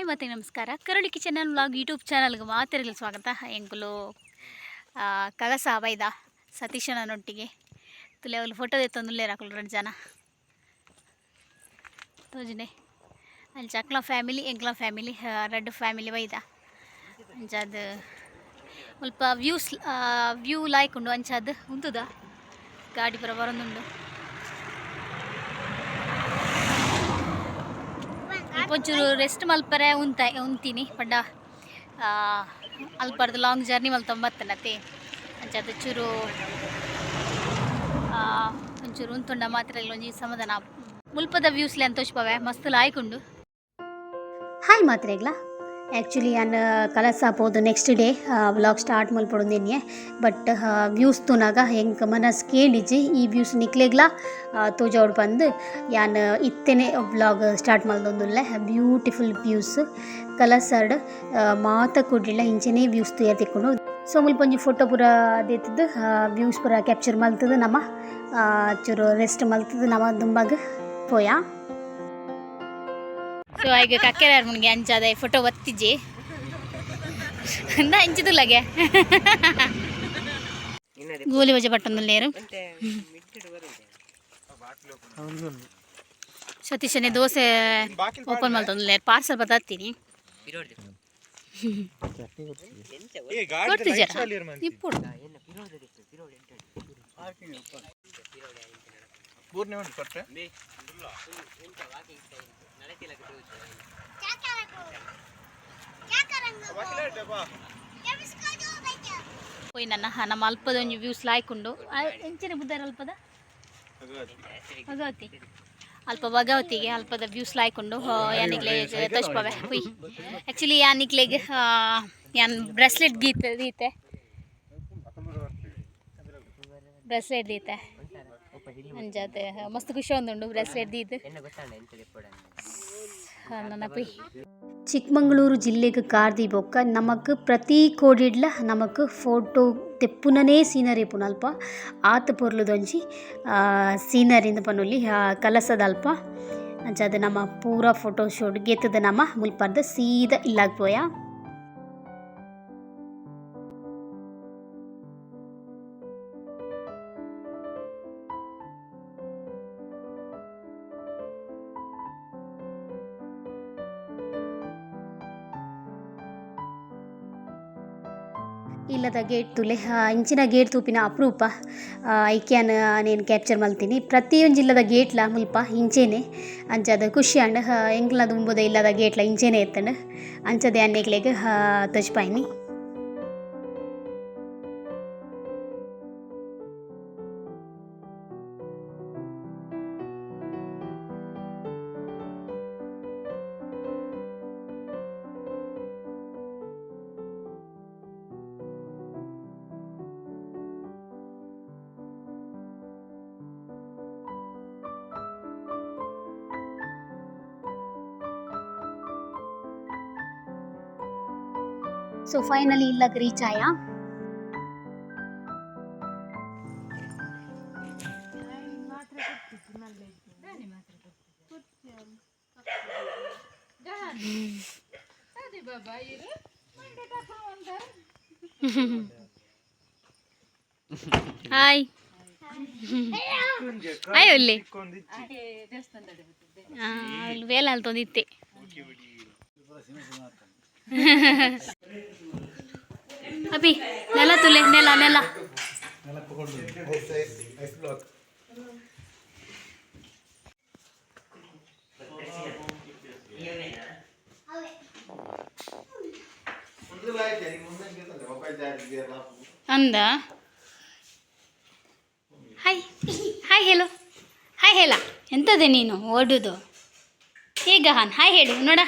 Hi, ಮತ್ತೆ ನಮಸ್ಕಾರ. ಕರುಳಿ kitchen vlog YouTube ಚಾನಲ್ಗೆ ಮಾತಿರಲಿ ಸ್ವಾಗತ. ಎಂಕುಲು ಕಗಸ ಬೈದ ಸತೀಶನೊಟ್ಟಿಗೆ ತುಲೆ ಅವ್ಲು ಫೋಟೋ ತೆತ್ತೊಂದುಲ್ಲೇ ರಾಕುಲು ಎರಡು ಜನ ತೋಜನೆ. ಅಲ್ಲಿ ಚಕ್ಲ ಫ್ಯಾಮಿಲಿ ಎಂಕ್ಲ ಫ್ಯಾಮಿಲಿ ರೆಡ್ ಫ್ಯಾಮಿಲಿ ಬೈದ ಅಂಚಾದ ಸ್ವಲ್ಪ ವ್ಯೂಸ್ ವ್ಯೂ ಲಾಯ್ಕ್ ಉಂಡು ಉಂತದ ಉಂತುದ? ಗಾಡಿ ಬರ ಬರೊಂದುಂಡು ಒಂಚೂರು ರೆಸ್ಟ್ ಮಲ್ಪರೆ ಉಂತ, ಉಂತೀನಿ, ಪಂಡ ಅಲ್ಪರ್ದು ಲಾಂಗ್ ಜರ್ನಿ ಮಲ್ತೊಂಬತ್ತನತೆ ಅಂಚದ ಚೂರು ಒಂಚೂರು ಉಂತುಂಡ ಮಾತ್ರ ಇಲ್ಲ ಒಂಜಿ ಸಮಾಧಾನ. ಮುಲ್ಪದ ವ್ಯೂಸ್ಲೆ ಅಂತ ತೋಚ್ಪವೆ ಮಸ್ತ್ ಲಾಯ್ಕೊಂಡು ಹಾಯ್ ಮಾತ್ರೆಗ್ಲ. ನಾನು ಕಲಸ ಪೋದು ನೆಕ್ಸ್ಟ್ ಡೇ ವ್ಲಾಗ್ ಸ್ಟಾರ್ಟ್ ಮಲ್ಪೊಡೊಂದಿನಿ ಬಟ್ ವ್ಯೂಸ್ ತುನಾಗ ಹೆಂಗೆ ಮನಸ್ಸು ಕೇಳಿಜಿ, ಈ ವ್ಯೂಸ್ ನಿಕ್ಲೆಗ್ಲ ತೋಜೋಡು ಬಂದು ಯಾನ್ ಇತ್ತೇನೆ ವ್ಲಾಗ್ ಸ್ಟಾರ್ಟ್ ಮಲ್ದೊಂದುಲ್ಲೆ ಬ್ಯೂಟಿಫುಲ್ ವ್ಯೂಸ್ ಕಲಸರ್ಡ್ ಮಾತ ಕೊಡಲಿಲ್ಲ ಇಂಚೆನೇ ವ್ಯೂಸ್ ತುಯ ತಿಕ್ಕೊಂಡು ಸೊ ಮುಲ್ಪ ಒಂಜಿ ಫೋಟೋ ಪೂರ ಅದೇತದ್ದು ವ್ಯೂಸ್ ಪೂರ ಕ್ಯಾಪ್ಚರ್ ಮಲ್ತದ ನಮ್ಮ ಚೂರು ರೆಸ್ಟ್ ಮಲ್ತದ ನಮ್ಮ ದುಂಬಾಗ ಪೋಯಾ. ಸೊ ಈಗ ಕಕ್ಕೆರ ಮುನ್ಗೆ ಅಂಚಾದ ಫೋಟೋ ಒತ್ತಿಜಿ ಅಂದ ಅಂಚಿದುಲ್ಲಗೆ ಗೋಲಿ ಬಜೆ ಪಟ್ಟೊಂದು ಲೇರು ಸತೀಶನೇ ದೋಸೆ ಓಪನ್ ಮಾಡ್ತೊಂದು ಲೇರು ಪಾರ್ಸಲ್ ಬತ್ತಾತೀನಿ ಕೊಡ್ತಿಜರ ఇప్పుడు ಪೂರ್ಣಿ ಉಂಟು ಕೊಟ್ಟರೆ పోయి నన్న ನಮ್ಮ ಅಲ್ಪದ ಒಂಜಿ ವ್ಯೂಸ್ ಲಾಯ್ಕೊಂಡು ಎಂಚಿನ ಬುದ್ಧಾರ ಅಲ್ಪದ ಭಗವತಿ ಅಲ್ಪ ಭಗವತಿಗೆ ಅಲ್ಪದ ವ್ಯೂಸ್ ಲಾಯ್ಕೊಂಡು ಯಾನಿಗ್ಲೆ ತೋಚ್ಪವೆ ಹುಯ್ ಆ್ಯಕ್ಚುಲಿ ಯಾನಿಗ್ಲೆಗೆ ಯಾನ್ ಬ್ರೆಸ್ಲೆಟ್ ಗೀತೆ ದೀತೆ ಬ್ರೆಸ್ಲೆಟ್ ದೀತೆ ಅಂಜಾತೆ ಮಸ್ತ್ ಖುಷಿ ಒಂದುಂಡು ಬ್ರೆಸ್ಲೆಟ್ ದೀತು ನನ್ನ ಪುಯ್ ಚಿಕ್ಕಮಗಳೂರು ಜಿಲ್ಲೆಗೆ ಕಾರ್ದಿ ಬೊಕ್ಕ ನಮಕ್ ಪ್ರತಿ ಕೋಡಿಡ್ಲ ನಮಕ್ ಫೋಟೋ ತೆಪ್ಪುನನೇ ಸೀನರಿ ಪುನಲ್ಪ ಆತ ಪೊರ್ಲುದೊಂಜಿ ಸೀನರಿಯಿಂದ ಪನುಲಿ ಕಲಸದಲ್ಪ ಅಂಚದ ನಮ್ಮ ಪೂರ ಫೋಟೋ ಶೂಟ್ ಗೆತ್ತದ ನಮ್ಮ ಮುಲ್ಪರ್ದ ಸೀದಾ ಇಲ್ಲಾಗ್ ಪೋಯ ಇಲ್ಲದ ಗೇಟ್ ತುಲೆ ಇಂಚಿನ ಗೇಟ್ ತೂಪಿನ ಅಪರೂಪ ಐಕ್ಯಾನ ನೇನು ಕ್ಯಾಪ್ಚರ್ ಮಲ್ತೀನಿ ಪ್ರತಿಯೊಂದು ಇಲ್ಲದ ಗೇಟ್ಲ ಮುಲ್ಪ ಇಂಚೇನೆ, ಅಂಚದ ಖುಷಿ ಅಂಡ್ ಎಂಕ್ಲದ ಉಂಬುದ ಇಲ್ಲದ ಗೇಟ್ಲ ಇಂಚೇನೆ ಎತ್ತಂಡು, ಅಂಚದ ಅನ್ನೆಗ್ಲೆಗೆ ತಜ್ಪಾಯಿನಿ. ಸೊ ಫೈನಲಿ ಇಲ್ಲದ ರೀಚ್ ಆಯ ಹಾಯ್ ಹಾಯ್ ಒಲ್ಲಿ ಅಲ್ಲಿ ವೇಲ ಅಲ್ಲಿ ತಂದಿತ್ತೆ ಅಭಿ, ನೆಲ ತುಲೆ, ನೆಲ ನೆಲ. ಅಂದ? ಹಾಯ್ ಹಾಯ್ ಹೇಳು ಹಾಯ್ ಹೇಳ ಎಂತದೆ ನೀನು? ಓಡುದು. ಈಗ ಹಾನ್ ಹಾಯ್ ಹೇಳು. ನೋಡ.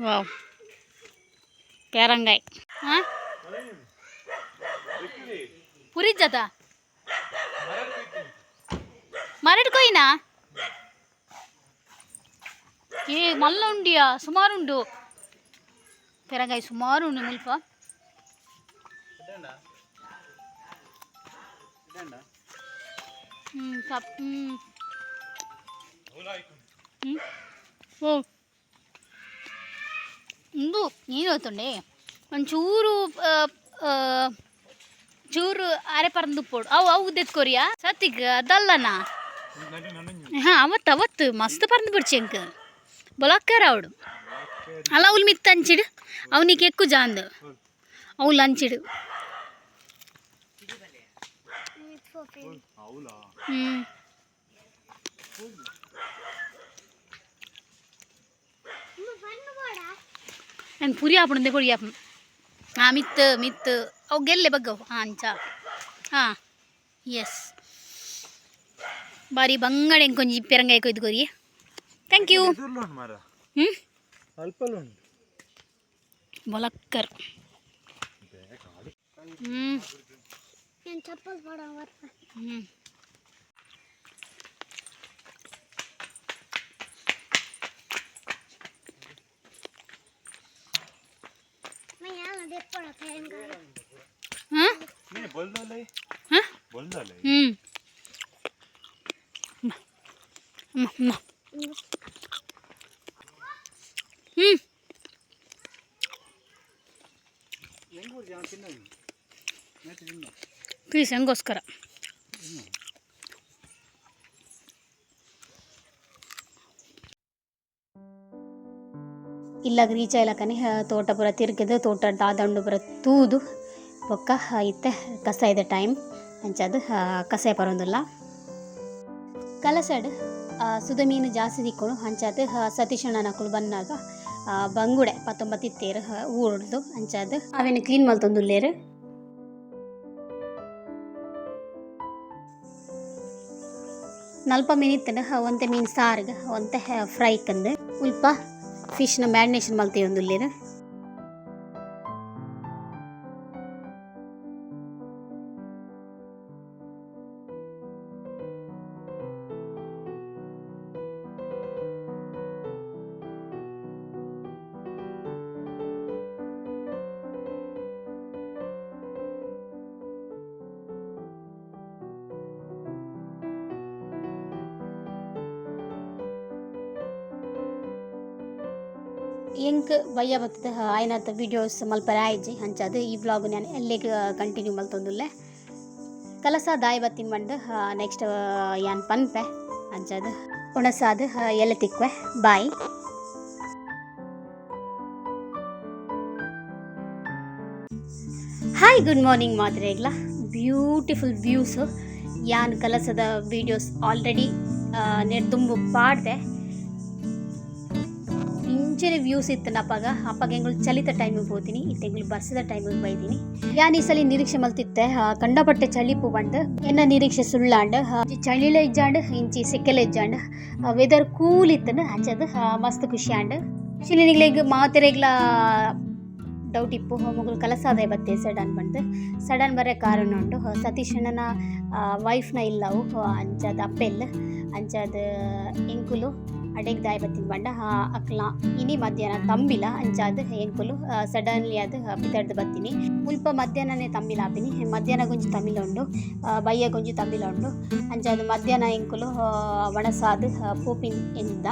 వావ్. కేరంగాయ్. పురి జత. మరడుకోయినా ఏ మళ్ళీ ఉండియా? సుమారుండు కేరంగాయ్ సుమారు ముల్ప ಹ್ಮ್, ಕಪ್- ಹ್ಮ್. ಹ್ಮ್. ಓ ಇಂದು ನೀನು ಹೋಯ್ತುಂಡೆ ಒಂಚೂರು ಆ, ಆ, ಚೂರು ಅರೆ ಪರಂದು ಪೋಡು ಅವು ಅವು ತೆತ್ಕೊರಿಯಾ ಸತ್ತಿಗ ಅದಲ್ಲನ ಹಾಂ ಅವತ್ತು ಅವತ್ತು ಮಸ್ತ್ ಪರಂದು ಬಿಡ್ಚಿ ಅಂಕ ಬೊಲಕ್ಕರ ಅವಡು ಅಲ್ಲ ಅವ್ಲು ಮಿತ್ ಅಂಚಿಡು ಅವನಿಗೆ ಎಕ್ಕು ಜಾಂದು ಅವ್ಲು ಅಂಚಿಡು ಹ್ಞೂ ನಾನು ಪುರಿ ಹಾಪುಂದೆ ಪುರಿ ಹಾಪು ಹಾಂ ಮಿತ್ ಮಿತ್ ಅವು ಗೆಲ್ಲೆ ಬಗ್ಗವು ಹಾಂ ಅಂಚ ಹಾಂ ಎಸ್ ಬಾರಿ ಬಂಗಡೆ ಕೊಂಚಿ ಪೆರಂಗಾಯ ಕೊಯ್ದು ಕೊರಿ ಥ್ಯಾಂಕ್ ಯು ಮಾರ ಹ್ಞೂ ಅಲ್ಪಲ್ಲುಂಟು ಬೊಲಕ್ಕರ್ ಹ್ಞೂ నేను చెప్పలు పడవ ಹ್ಞೂ ఎప్పుడు ಹಾಂ ನೀನು ಬಲ್ದಲ್ಲ Please ಹಂಗೋಸ್ಕರ? ಇಲ್ಲಾಗ ರೀಚ್ ಆಯ್ಲಕನೆ ತೋಟ ಪೂರ ತೋಟ ದಾದಂಡು ಪೂರ ತೂದು ಬೊಕ್ಕ ಇತ್ತೆ ಕಸ ಇದೆ ಟೈಮ್ ಅಂಚದು ಕಸ ಬರೋದಿಲ್ಲ. ಕಲಸಡ್ ಸುದ ಮೀನು ಜಾಸ್ತಿ ದಿಕ್ಕೊಂಡು ಅಂಚಾದ ಸತೀಶಣ್ಣ ನಕಲು ಬಂದಾಗ ಬಂಗುಡೆ ಪತ್ತೊಂಬತ್ತು ಇತ್ತೇರು ಊರ್ದು ಅಂಚಾದ ಅವೇನು ಕ್ಲೀನ್ ಮಲ್ತೊಂದುಲ್ಲೇರು ನಲ್ಪ ಮಿನಿತ್ತನ ಒಂತೆ ಮೀನು ಸಾರಿಗೆ ಒಂತೆ ಫ್ರೈ ಕಂದು ಉಲ್ಪ ಫಿಶ್ನ ಮ್ಯಾರಿನೇಷನ್ ಮಾಡ್ತೀವಿ ಒಂದು ಇಲ್ಲೇನು ಎಂಕ್ ಬಯ್ಯ ಬತ್ತದ ಆಯ್ನತ್ತ ವಿಡಿಯೋಸ್ ಮಲ್ಪರ ಆಯ್ಜಿ. ಹಂಚದು ಈ ಬ್ಲಾಗ್ ನಾನು ಎಲ್ಲಿಗೆ ಕಂಟಿನ್ಯೂ ಮಲ್ತೊಂದುಲ್ಲೆ. ಕಲಸ ದಾಯಿ ಬತ್ತಿನ ಮಂಡ ನೆಕ್ಸ್ಟ್ ಯಾನ್ ಪನ್ಪೆ. ಹಂಚದು. ಉಣಸಾದ ಎಲ್ಲ ತಿಕ್ವೆ. ಬಾಯ್. ಹಾಯ್ ಗುಡ್ ಮಾರ್ನಿಂಗ್ ಮಾತ್ರೆಗ್ಲ ಬ್ಯೂಟಿಫುಲ್ ವ್ಯೂಸ್ ಯಾನ್ ಕಲಸದ ವಿಡಿಯೋಸ್ ಆಲ್ರೆಡಿ ನೆಡ್ದುಂಬು ಪಾಡ್ದೆ. ಇಂಚನೆ ವ್ಯೂಸ್ ಇತ್ತು ಅಪ್ಪಾಗ? ಅಪ್ಪಾಗ ಹೆಂಗಳು ಚಲಿತ ಟೈಮಿಗೆ ಹೋಗ್ತೀನಿ ಇತ್ತೆಂಗಳು ಬರ್ಸಿದ ಟೈಮಿಗೆ ಬೈದಿನಿ. ಯಾನ್ ಈ ಸಲ ನಿರೀಕ್ಷೆ ಮಲ್ತಿತ್ತೆ? ಕಂಡಪಟ್ಟೆ ಚಳಿ ಪೂ ಬಂಡು ಎನ್ನ ನಿರೀಕ್ಷೆ ಸುಳ್ಳಾಂಡ್ ಚಳಿಲ ಇಜ್ಜಾಂಡ್ ಇಂಚಿ ಸೆಕೆಲ ಇಜ್ಜಾಂಡ್ ವೆದರ್ ಕೂಲ್ ಇತ್ತನ ಆ, ಮಸ್ತ್ ಖುಷಿ ಆಂಡ್. ಶಿಲಿನಿಗ್ಲಿಗೆ ಮಾತೆರೆಗ್ಲ ಡೌಟ್ ಇಪ್ಪು ಮಗಳು ಕಲಸಾದೆ ಬತ್ತೆ ಸಡನ್ ಬಂದು. ಸಡನ್ ಬರೋ ಕಾರಣ ಉಂಡು ಸತೀಶ್ ಅಣ್ಣನ ವೈಫ್ನ ಇಲ್ಲವು ಅಂಚದ ಅಪ್ಪೆಲ್ ಅಂಚದ ಎಂಕುಲು ಅಡೆಗ್ ದಾಯ್ ಬತ್ತಿನ ಬಂಡ ಅಕ್ಲ, ಇನಿ ಮಧ್ಯಾಹ್ನ ತಂಬಿಲ ಅಂಚಾದ ಎಂಕುಲು ಸಡನ್ಲಿ ಅದು ಬಿತಡ್ದು ಬತ್ತೀನಿ. ಮುಲ್ಪ ಮಧ್ಯಾಹ್ನನೇ ತಂಬಿಲ ಆಪಿನಿ. ಮಧ್ಯಾಹ್ನ ಗುಂಜಿ ತಮಿಲ ಉಂಡು. ಬಯ್ಯ ಗುಂಜಿ ತಮಿಲ ಉಂಡು. ಅಂಚಾದ ಮಧ್ಯಾಹ್ನ ಎಂಕುಲು ಒಣಸಾದ ಪೋಪಿನ್ ಎಂದ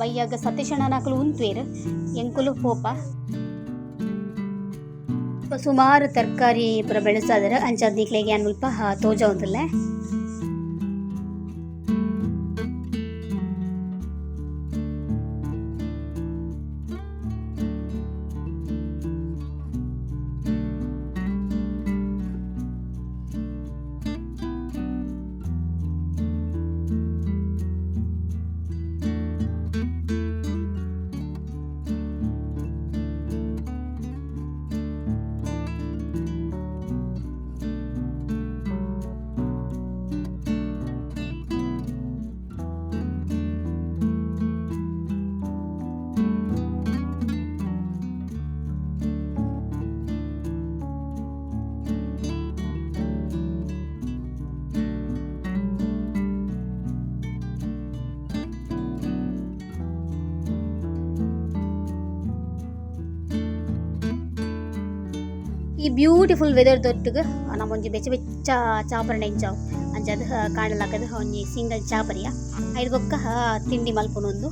ಬೈಯಾಗ ಸತೀಶಣ್ಣ ನಕಲು ಉಂತ್ವೇರು. ಎಂಕುಲು ಪೋಪ? ಸುಮಾರು ತರಕಾರಿ ಪೂರ ಬೆಳೆಸಾದ್ರೆ ಅಂಚಾದ ನಿಕ್ಲೆಗೆ ಏನು ಮುಲ್ಪ ತೋಜ ಒಂದಲ್ಲೇ ಈ ಬ್ಯೂಟಿಫುಲ್ ವೆದರ್ ದೊಟ್ಟುಗ ನಮ್ಮ ಒಂಜಿ ಬೆಚ್ಚ ಬೆಚ್ಚ ಚಾಪರಣ ಎಂಚಾವು ಅಂಚದ ಕಾಣಲಾಕದ ಒಂಜಿ ಸಿಂಗಲ್ ಚಾಪರಿಯ. ಐದು ಬೊಕ್ಕ ತಿಂಡಿ ಮಲ್ಪುನೊಂದು.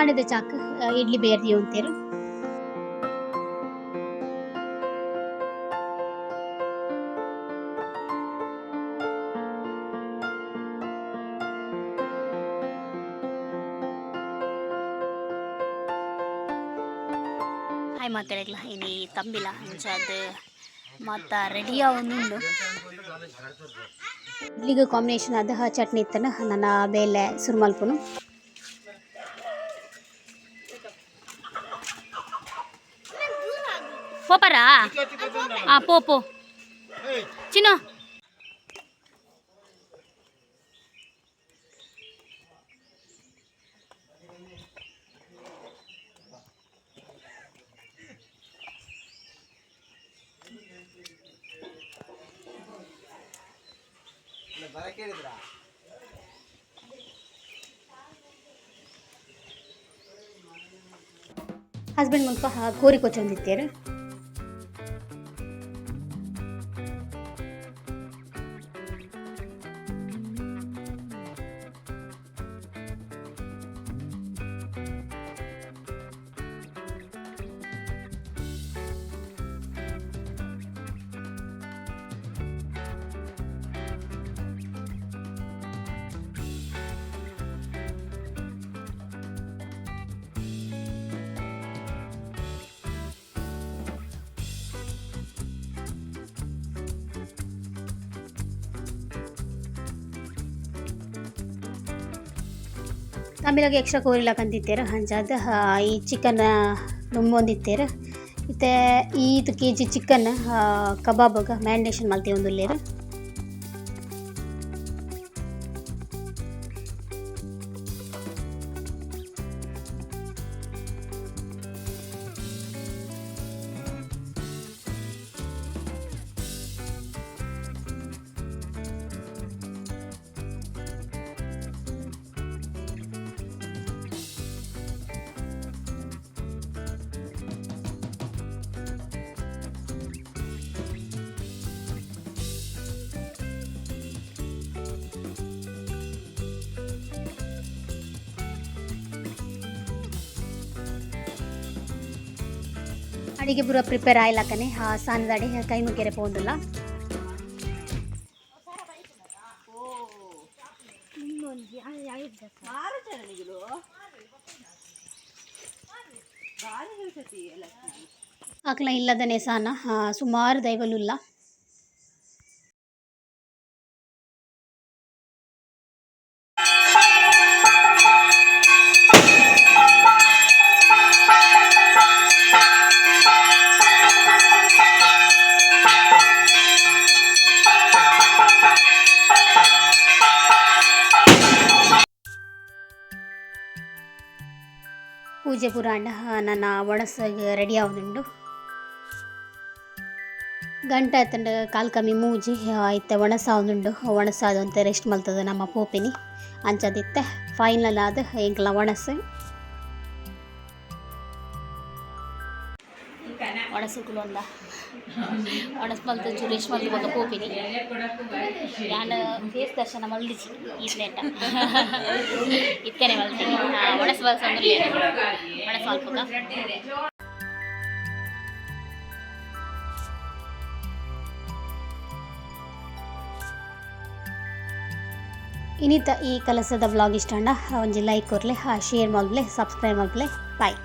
ಕಾಣಿದ ಚಾಕ್ ಇಡ್ಲಿ ಬೇರ್ದಿ ಅಂತೇರು. ಹಾಯ್ ಮಾತಾಡಲ್ಲ ಇನಿ ತಂಬಿಲ ಅಂಚದು ಮತ್ತು ರೆಡಿಯ ಒಂದುಂಡು ಇಡ್ಲಿಗೆ ಕಾಂಬಿನೇಷನ್ ಅದ ಚಟ್ನಿ ಇತ್ತನ ನನ್ನ ಬೇಲೆ ಸುರ್ಮಲ್ಪುನು. పోపరా ఆ, పో పో చిన్న ಹಸ್ಬೆಂಡ್ ಮುಲ್ಪ ಕೋರಿ ಕೊಚ್ಚೊಂದಿತ್ತೇರು ಆಮೇಲೆ ಎಕ್ಸ್ಟ್ರಾ ಕೋರಿಲಕ್ಕಂತಿತ್ತೇರು ಹಂಚಾದ ಈ ಚಿಕನ್ ನುಮ್ಮೊಂದಿತ್ತೇರು ಮತ್ತು ಈದು ಕೆ ಜಿ ಚಿಕನ್ ಕಬಾಬಾಗ ಮ್ಯಾರಿನೇಷನ್ ಮಲ್ತಿ ಒಂದುಲ್ಲೇರು? ಅಡಿಗೆ ಪೂರ ಪ್ರಿಪೇರ್ ಆಯ್ಲಕ್ಕನೆ ಸಾನದ ಅಡಿ ಕೈ ಮುಗ್ಗೆರೆ ಪೋಂದಿಲ್ಲ ಆಕ್ಲ ಇಲ್ಲದನೆ ಸಾನ. ಸುಮಾರು ದೈವಲುಲ್ಲ. జీలకూర ನನ್ನ ఒణసగ ರೆಡಿ అవునుండు ಗಂಟೆ ಆಯ್ತಂಡ ಕಾಲ್ ಕಮ್ಮಿ ಮೂಜಿ, ಆಯ್ತು ಒಣಸ ಆವನುಂಡು ಒಣಸಾದು ರೆಸ್ಟ್ ಮಲ್ತದ ನಮ್ಮ ಪೋಪಿನಿ. ಅಂಚದಿತ್ತೆ ಫೈನಲ್ ಆದ, ಎಂಕ್ಲ ಒಣಸು. ಒಣಸುಕುಲು ಒಂದ ಒಣಸ್ ಮಲ್ತ ಚುರೇಶ್ ಮಲ್ತು ಬಂದ ಕೋಪಿನಿ ನಾನು ಫೇಸ್ ದರ್ಶನ ಮಲ್ದಿಸಿ ಈತ್ಲೆಂಟ ಇತ್ತೇನೆ ಮಲ್ತೀನಿ ಒಣಸ್ ಬಲ್ಸ ಒಣಸ್ ಮಲ್ಪಕ ಇನ್ನಿತ ಈ ಕೆಲಸದ ವ್ಲಾಗ್ ಇಷ್ಟ ಒಂಜಿ ಲೈಕ್ ಕೊರ್ಲೆ ಶೇರ್ ಮಾಡ್ಲೆ ಸಬ್ಸ್ಕ್ರೈಬ್ ಮಾಡ್ಲೆ. ಬಾಯ್